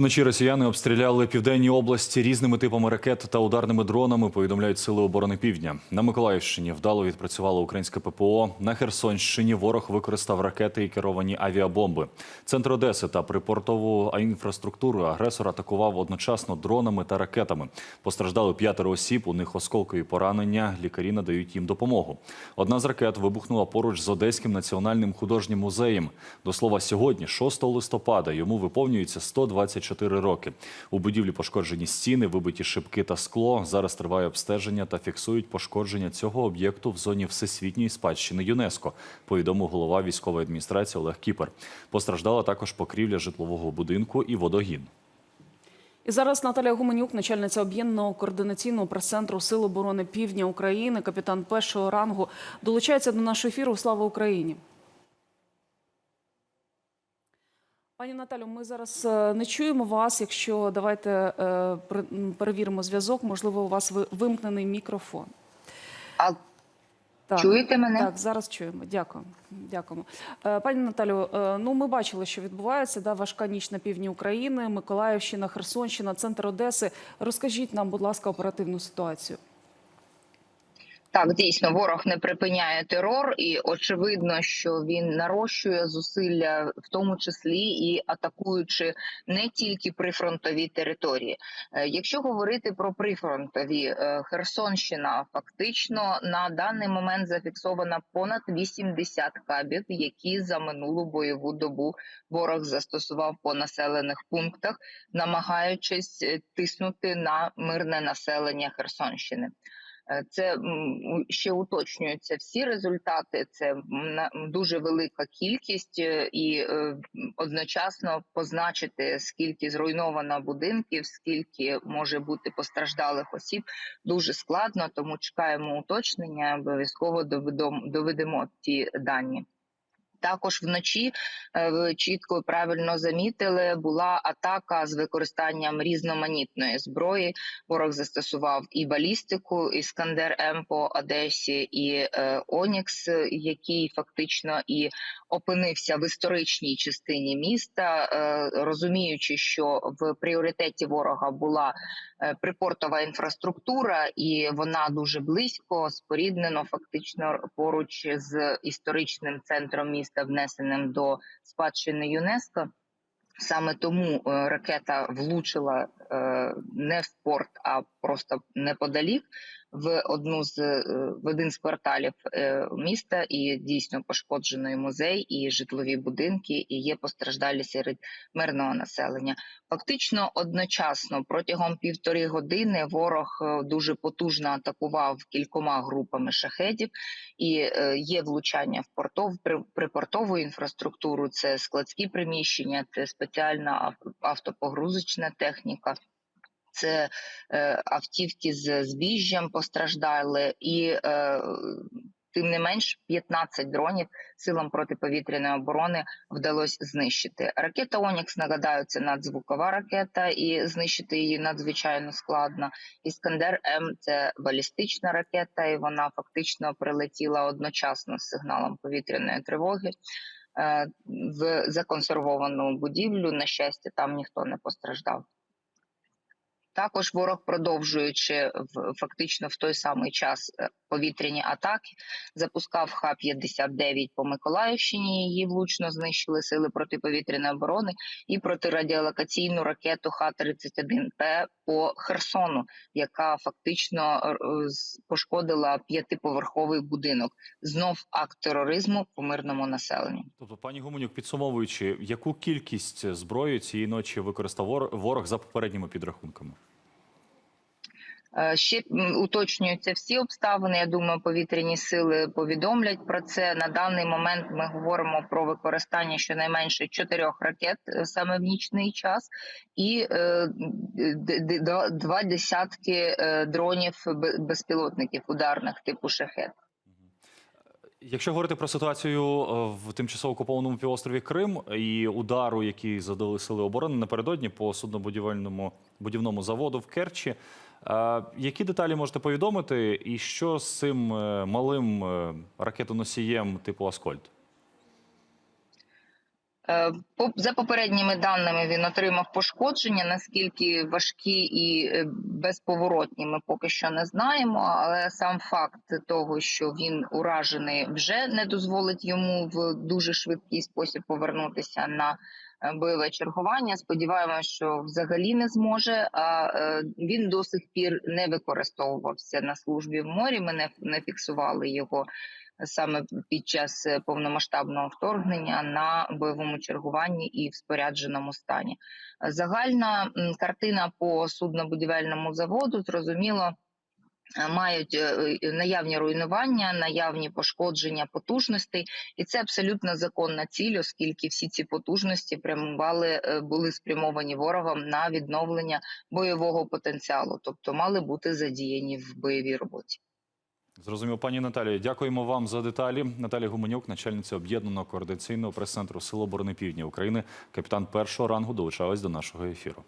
Вночі росіяни обстріляли південні області різними типами ракет та ударними дронами. Повідомляють сили оборони Півдня. На Миколаївщині вдало відпрацювало українське ППО. На Херсонщині ворог використав ракети і керовані авіабомби. Центр Одеси та припортову інфраструктуру агресор атакував одночасно дронами та ракетами. Постраждали п'ятеро осіб. У них осколкові поранення. Лікарі надають їм допомогу. Одна з ракет вибухнула поруч з Одеським національним художнім музеєм. До слова, сьогодні, 6 листопада, йому виповнюється 124 роки. У будівлі пошкоджені стіни, вибиті шибки та скло. Зараз триває обстеження та фіксують пошкодження цього об'єкту в зоні всесвітньої спадщини ЮНЕСКО. Повідомив голова військової адміністрації Олег Кіпер. Постраждала також покрівля житлового будинку і водогін. І зараз Наталія Гуменюк, начальниця об'єднаного координаційного прес-центру Сил оборони Півдня України, капітан першого рангу, долучається до нашого ефіру. Слава Україні! Пані Наталю, ми зараз е, не чуємо вас. Якщо давайте е, перевіримо зв'язок, можливо, у вас ви- вимкнений мікрофон. А Так. чуєте мене? Так, зараз чуємо. Дякую. Дякуємо. Е, Пані Наталю, ну ми бачили, що відбувається. Да, важка ніч на півдні України, Миколаївщина, Херсонщина, центр Одеси. Розкажіть нам, будь ласка, оперативну ситуацію. Так, дійсно, ворог не припиняє терор, і очевидно, що він нарощує зусилля, в тому числі і атакуючи не тільки прифронтові території. Е, Якщо говорити про прифронтові, е, Херсонщина фактично на даний момент зафіксована понад 80 кабів, які за минулу бойову добу ворог застосував по населених пунктах, намагаючись е, тиснути на мирне населення Херсонщини. Е, Це ще уточнюються всі результати. Це дуже велика кількість, е, і е, одночасно позначити скільки зруйновано будинків, скільки може бути постраждалих осіб, дуже складно. Тому чекаємо уточнення. Обов'язково доведемо доведемо ті дані. Також вночі е, ви чітко правильно замітили, була атака з використанням різноманітної зброї. Ворог застосував і балістику, іскандер М по Одесі, і е, Онікс, який фактично і опинився в історичній частині міста, е, розуміючи, що в пріоритеті ворога була припортова інфраструктура, і вона дуже близько споріднено, фактично поруч з історичним центром міста, внесеним до спадщини ЮНЕСКО. Саме тому е, ракета влучила не в порт, а просто неподалік в одну з е, в один з кварталів е, міста, і дійсно пошкоджений музей і житлові будинки, і є постраждалі серед мирного населення. Фактично одночасно протягом півтори години ворог е, дуже потужно атакував кількома групами шахедів, і е, є влучання в портов при, припортову інфраструктуру. Це складські приміщення, це спеціальна автопогрузочна техніка. Це е, автівки з збіжжям постраждали, і е, тим не менш 15 дронів силам протиповітряної оборони вдалося знищити. Ракета Онікс нагадаю, це надзвукова ракета, і знищити її надзвичайно складно. Іскандер М це балістична ракета, і вона фактично прилетіла одночасно з сигналом повітряної тривоги. е, В законсервовану будівлю. На щастя, там ніхто не постраждав. Також ворог, продовжуючи в фактично в той самий час е, повітряні атаки, запускав Х-59 по Миколаївщині. Її влучно знищили сили протиповітряної оборони і протирадіолокаційну ракету Х-31П по Херсону, яка фактично е, пошкодила п'ятиповерховий будинок. Знов акт тероризму по мирному населенню. Тобто, пані Гуменюк, підсумовуючи, яку кількість зброї цієї ночі використав вор- ворог за попередніми підрахунками? Е, Ще уточнюються всі обставини. Я думаю, повітряні сили повідомлять про це. На даний момент ми говоримо про використання щонайменше чотирьох ракет е, саме в нічний час, і е, два десятки дронів безпілотників ударних типу шахет. Якщо говорити про ситуацію в тимчасово окупованому півострові Крим і удару, який задали сили оборони напередодні по суднобудівельному будівному заводу в Керчі, які деталі можете повідомити, і що з цим е, малим е, ракетоносієм типу Аскольд? Е, За попередніми даними він отримав пошкодження. Наскільки важкі і е, безповоротні, ми поки що не знаємо. Але сам факт того, що він уражений, вже не дозволить йому в дуже швидкий спосіб повернутися на е, бойове чергування. Сподіваємося, що взагалі не зможе. А е, він до сих пір не використовувався на службі в морі. Ми не, фіксували його саме під час е, повномасштабного вторгнення на бойовому чергуванні і в спорядженому стані. Загальна картина по суднобудівельному заводу зрозуміло. Е, Мають е, е, наявні руйнування, наявні пошкодження потужностей, і це абсолютно законна ціль, оскільки всі ці потужності прямували, були спрямовані ворогом на відновлення бойового потенціалу, тобто мали бути задіяні в бойовій роботі. Зрозумів, пані Наталія. Дякуємо вам за деталі. Наталія Гуменюк, начальниця об'єднаного координаційного прес-центру Сил Півдня України, капітан першого рангу, долучалась до нашого ефіру.